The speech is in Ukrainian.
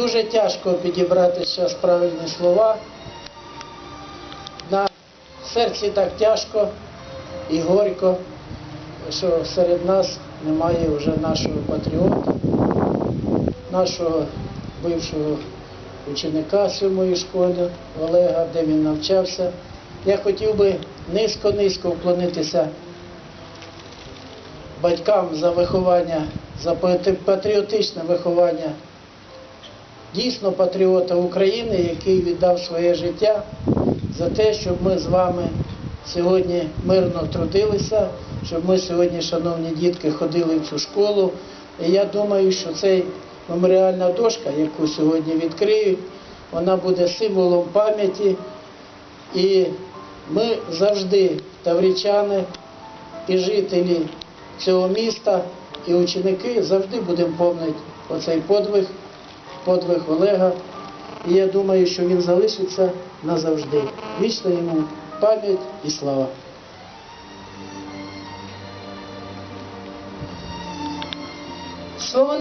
Дуже тяжко підібрати зараз правильні слова. На серці так тяжко і горько, що серед нас немає вже нашого патріота, нашого бившого ученика сьомої школи Олега, де він навчався. Я хотів би низько-низько вклонитися батькам за виховання, за патріотичне виховання дійсно патріота України, який віддав своє життя за те, щоб ми з вами сьогодні мирно трудилися, щоб ми сьогодні, шановні дітки, ходили в цю школу. І я думаю, що цей меморіальна дошка, яку сьогодні відкриють, вона буде символом пам'яті. І ми завжди, таврічани і жителі цього міста, і ученики завжди будемо пам'ятати оцей подвиг, подвиг Олега. І я думаю, що він залишиться назавжди. Вічна йому пам'ять і слава. Слово